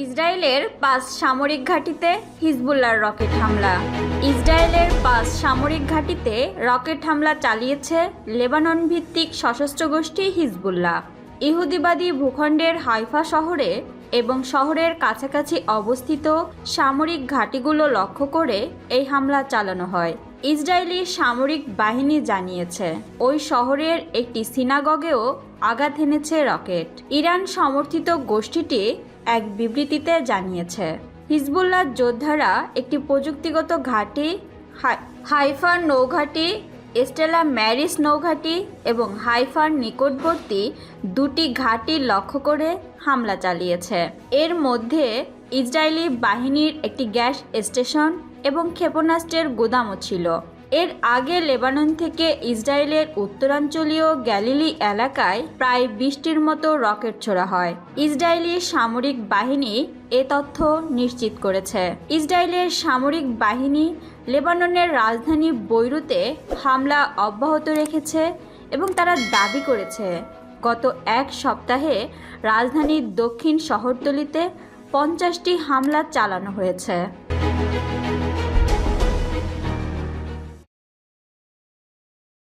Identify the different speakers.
Speaker 1: ইসরায়েলের পাঁচ সামরিক ঘাঁটিতে হিজবুল্লাহর রকেট হামলা। ইসরায়েলের পাঁচ সামরিক ঘাঁটিতে রকেট হামলা চালিয়েছে লেবানন ভিত্তিক সশস্ত্র গোষ্ঠী হিজবুল্লাহ। ইহুদিবাদী ভূখণ্ডের হাইফা শহরে এবং শহরের কাছাকাছি অবস্থিত সামরিক ঘাঁটিগুলো লক্ষ্য করে এই হামলা চালানো হয়। ইসরায়েলি সামরিক বাহিনী জানিয়েছে, ওই শহরের একটি সিনাগগেও আঘাত এনেছে রকেট। ইরান সমর্থিত গোষ্ঠীটি এক বিবৃতিতে জানিয়েছে। হিজবুল্লাহ যোদ্ধারা একটি প্রযুক্তিগত ঘাঁটি, হাই- হাইফার নৌঘাঁটি স্টেলা ম্যারিস নৌঘাঁটি এবং হাইফার নিকটবর্তী দুটি ঘাঁটি লক্ষ্য করে হামলা চালিয়েছে। এর মধ্যে ইসরায়েলি বাহিনীর একটি গ্যাস স্টেশন এবং ক্ষেপণাস্ত্রের গুদামও ছিল। এর আগে লেবানন থেকে ইসরায়েলের উত্তরাঞ্চলীয় গ্যালিলি এলাকায় প্রায় বিশটির মতো রকেট ছোড়া হয়। ইসরায়েলি সামরিক বাহিনী এ তথ্য নিশ্চিত করেছে। ইসরায়েলের সামরিক বাহিনী লেবাননের রাজধানী বৈরুতে হামলা অব্যাহত রেখেছে এবং তারা দাবি করেছে, গত এক সপ্তাহে রাজধানীর দক্ষিণ শহরতলিতে পঞ্চাশটি হামলা চালানো হয়েছে।